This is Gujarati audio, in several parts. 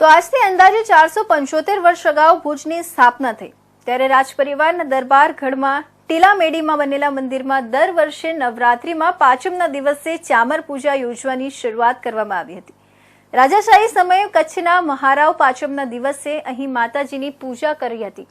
તો આજથી અંદાજે ચારસો પંચોતેર વર્ષ અગાઉ ભુજની સ્થાપના થઈ. ત્યારે રાજપરિવારના દરબાર ગઢમાં ટીલામેડીમાં બનેલા મંદિરમાં દર વર્ષે નવરાત્રિમાં પાંચમના દિવસે ચામર પૂજા યોજવાની શરૂઆત કરવામાં આવી હતી. રાજાશાહી સમયે કચ્છના મહારાવ પાંચમના દિવસે અહીં માતાજીની પૂજા કરી હતી.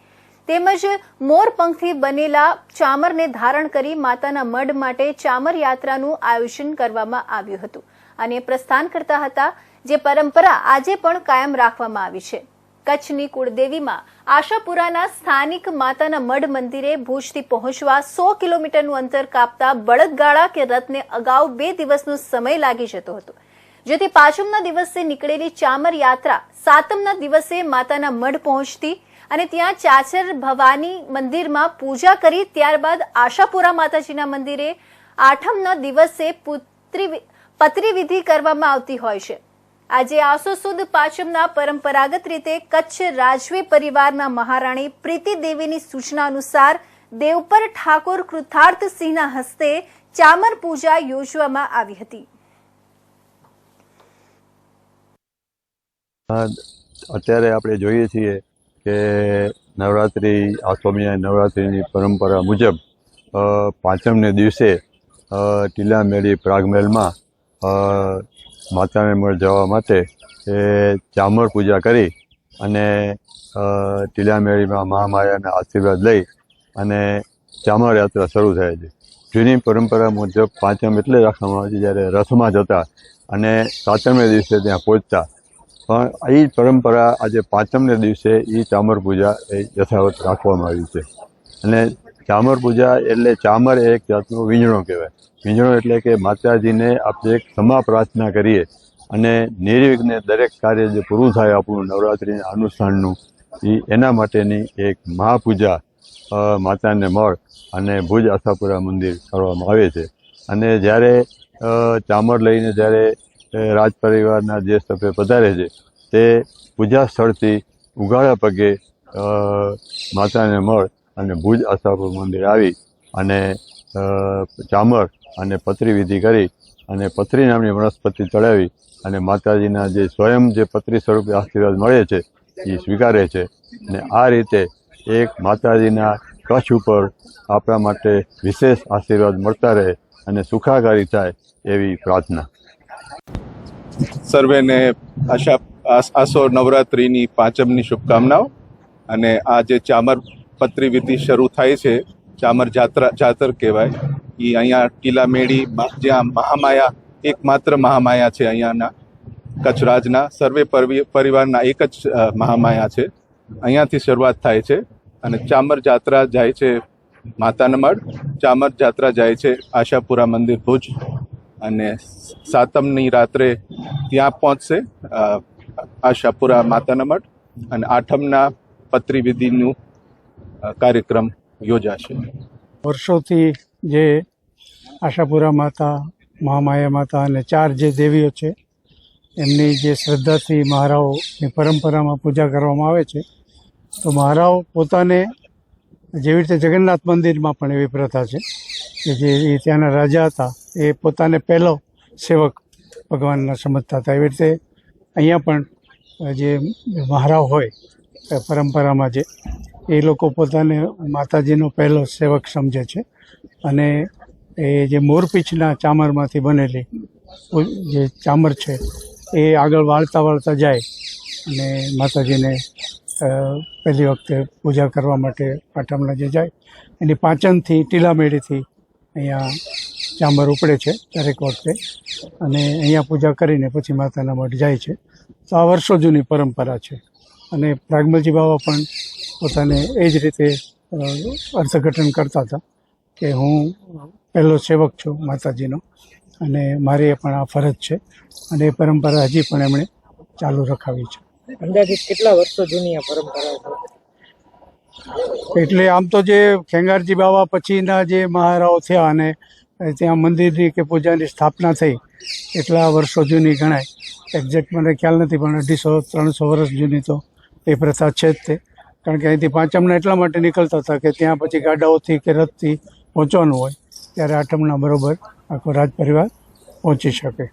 તેમજ મોરપંખથી બનેલા ચામરને ધારણ કરી માતાના મઢ માટે ચામર યાત્રાનું આયોજન કરવામાં આવ્યું હતું. અને પ્રસ્થાન કરતા હતા, જે પરંપરા આજે પણ કાયમ રાખવામાં આવી છે. કચ્છની કુળદેવીમાં આશાપુરાના સ્થાનિક માતાના મઢ મંદિરે ભુજથી પહોંચવા સો કિલોમીટરનું અંતર કાપતા બળદગાળા કે રથને અગાઉ બે દિવસનો સમય લાગી જતો હતો. જેથી પાંચમના દિવસે નીકળેલી ચામર યાત્રા સાતમના દિવસે માતાના મઢ પહોંચતી અને ત્યાં ચાચર ભવાની મંદિરમાં પૂજા કરી ત્યારબાદ આશાપુરા માતાજીના મંદિરે આઠમના દિવસે પુત્રી પત્રી વિધિ કરવામાં આવતી હોય છે. આજે આસો સુદ પાંચમના પરંપરાગત રીતે કચ્છ રાજવી પરિવારના મહારાણી પ્રીતિ દેવીની સૂચના અનુસાર દેવપર ઠાકોર કૃથાર્થ સિંહના હસ્તે ચામર પૂજા યોજવામાં આવી હતી. અત્યારે આપણે જોઈએ છીએ કે નવરાત્રિ આસોમિયા નવરાત્રિની પરંપરા મુજબ પાંચમને દિવસે અ, ટીલામેળી પ્રાગમહેલમાં માતાને મળ જવા માટે એ ચામર પૂજા કરી અને ટીલામેળીમાં મહામાયાના આશીર્વાદ લઈ અને ચામર યાત્રા શરૂ થાય છે. જૂની પરંપરા મુજબ પાંચમ એટલે રાખવામાં આવે છે જ્યારે રથમાં જતા અને સાતમે દિવસે ત્યાં પહોંચતા. પણ એ પરંપરા આજે પાંચમને દિવસે એ ચામર પૂજા એ યથાવત રાખવામાં આવી છે. અને ચામર પૂજા એટલે ચામર એક જાતનું વીંજણો કહેવાય. વીંજણો એટલે કે માતાજીને આપણે એક ક્ષમા પ્રાર્થના કરીએ અને નિર્વિઘ્ને દરેક કાર્ય જે પૂરું થાય આપણું નવરાત્રિના અનુષ્ઠાનનું એ એના માટેની એક મહાપૂજા માતાને મળ અને ભુજ આશાપુરા મંદિર કરવામાં આવે છે. અને જ્યારે ચામર લઈને જ્યારે રાજ પરિવારના જે સભ્ય પધારે છે, તે પૂજા સ્થળથી ઉઘાડા પગે માતાને મળ અને ભુજ આશાપુર મંદિર આવી અને ચામર અને પતરી વિધિ કરી અને પતરી નામની વનસ્પતિ ચડાવી અને માતાજીના જે સ્વયં જે પતરી સ્વરૂપે આશીર્વાદ મળે છે, એ સ્વીકારે છે. અને આ રીતે એક માતાજીના કચ્છ ઉપર આપણા માટે વિશેષ આશીર્વાદ મળતા રહે અને સુખાકારી થાય એવી પ્રાર્થના. સર્વેને આશા આસ- નવરાત્રિની પાંચમની શુભકામનાઓ અને આ જે ચામર પત્રી વિધિ શરૂ થાય છે, ચામર જાત્રા જાતર કહેવાય. એ અહીંયા ટીલા મેળી જ્યાં મહામાયા, એકમાત્ર મહામાયા છે અહીંયાના કચ્છ રાજના સર્વે પરવી- પરિવારના એક જ મહામાયા છે. અહીંયાથી શરૂઆત થાય છે અને ચામર જાત્રા જાય છે માતાનમઢ. ચામર જાત્રા જાય છે આશાપુરા મંદિર ભુજ અને સાતમની રાત્રે ત્યાં પહોંચશે આશાપુરા માતાનમઢ અને આઠમના પત્રી વિધિનું કાર્યક્રમ યોજાશે. વર્ષોથી જે આશાપુરા માતા, મહામાયા માતા અને ચાર જે દેવીઓ છે, એમની જે શ્રદ્ધાથી મહારાઓની પરંપરામાં પૂજા કરવામાં આવે છે, તો મહારાઓ પોતાને જેવી રીતે જગન્નાથ મંદિરમાં પણ એવી પ્રથા છે કે જે ત્યાંના રાજા હતા, એ પોતાને પહેલો સેવક ભગવાનના સમજતા હતા. એવી રીતે અહીંયા પણ જે મહારાવ હોય પરંપરામાં જે એ લોકો પોતાને માતાજીનો પહેલો સેવક સમજે છે. અને એ જે મોરપીંછના ચામરમાંથી બનેલી જે ચામર છે, એ આગળ વાળતા વાળતા જાય અને માતાજીને પહેલી વખતે પૂજા કરવા માટે પાટણના જે જાય. એની પાચનથી ટીલામેડીથી અહીંયા ચામર ઉપડે છે દરેક વખતે. અને અહીંયા પૂજા કરીને પછી માતાના મઠ જાય છે. તો આ વર્ષો જૂની પરંપરા છે. અને પ્રાગમલજી બાબા પણ પોતાને એ જ રીતે અર્થઘટન કરતા હતા કે હું પહેલો સેવક છું માતાજીનો અને મારી એ પણ આ ફરજ છે અને એ પરંપરા હજી પણ એમણે ચાલુ રખાવી છે. અંદાજિત કેટલા વર્ષો જૂની આ પરંપરા છે? એટલે આમ તો જે ખેંગારજી બાવા પછીના જે મહારાઓ થયા અને ત્યાં મંદિરની કે પૂજાની સ્થાપના થઈ એટલા વર્ષો જૂની ગણાય. એક્ઝેક્ટ મને ખ્યાલ નથી પણ અઢીસો ત્રણસો વર્ષ જૂની તો એ પ્રથા છે જ તે. કારણ કે અહીંથી પાંચમના એટલા માટે નીકળતા હતા કે ત્યાં પછી ગાડાઓથી કે રથથી પહોંચવાનું હોય, ત્યારે આઠમના બરોબર આખો રાજ પરિવાર પહોંચી શકે.